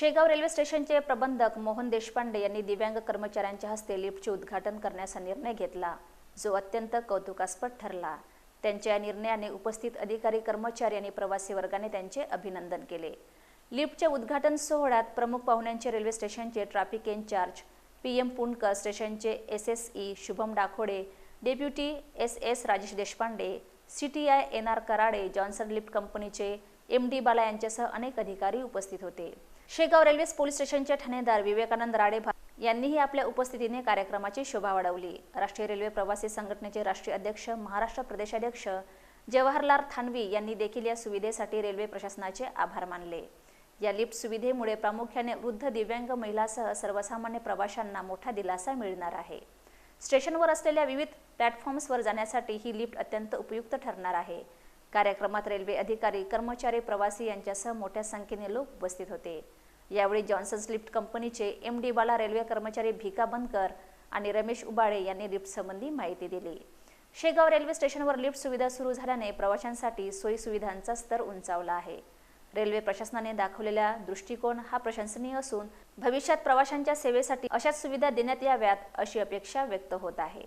Shegaon railway स्टेशनचे प्रबंधक मोहन देशपांडे यांनी दिव्यांग कर्मचाऱ्यांच्या हस्ते लिफ्टचे उद्घाटन करण्याचा निर्णय घेतला. जो अत्यंत कौतुकास्पद ठरला. त्यांच्या या निर्णयाने उपस्थित अधिकारी कर्मचारी आणि प्रवासी वर्गाने त्यांचे अभिनंदन केले. लिफ्टच्या उद्घाटन सोहळ्यात प्रमुख पाहुण्यांचे रेल्वे स्टेशनचे traffic incharge P M Punkar स्टेशनचे S S E Shubham Dakhode deputy S S Rajesh Deshpande C T I N R Karade Johnson lift कंपनीचे एम डी बाला यांच्यासह अनेक अधिकारी उपस्थित होते. शेगाव रेल्वे पोलीस स्टेशनचे ठाणेदार विवेकानंद राडे यांनीही आपल्या उपस्थितीने कार्यक्रमाची शोभा वाढवली. राष्ट्रीय रेल्वे प्रवासी संघटनेचे राष्ट्रीय अध्यक्ष महाराष्ट्र प्रदेशाध्यक्ष जवाहरलाल थानवी यांनी देखील या सुविधेसाठी रेल्वे प्रशासनाचे आभार मानले. या लिफ्ट सुविधेमुळे प्रामुख्याने वृद्ध दिव्यांग महिलासह सर्वसामान्य प्रवाशांना मोठा दिलासा मिळणार आहे. स्टेशनवर असलेल्या विविध प्लॅटफॉर्म्सवर जाण्यासाठी ही लिफ्ट अत्यंत उपयुक्त ठरणार आहे. कार्यक्रमात रेल्वे अधिकारी कर्मचारी प्रवासी यांच्यासह मोठ्या संख्येने लोक उपस्थित होते. यावेळी जॉन्सन्स लिफ्ट कंपनीचे एम डी बाला रेल्वे कर्मचारी भिका बनकर आणि रमेश उबाळे यांनी लिफ्टसंबंधी माहिती दिली. शेगाव रेल्वे स्टेशनवर लिफ्ट सुविधा सुरू झाल्याने प्रवाशांसाठी सोयी सुविधांचा स्तर उंचावला आहे. रेल्वे प्रशासनाने दाखवलेला दृष्टिकोन हा प्रशंसनीय असून भविष्यात प्रवाशांच्या सेवेसाठी अशाच सुविधा देण्यात याव्यात अशी अपेक्षा व्यक्त होत आहे.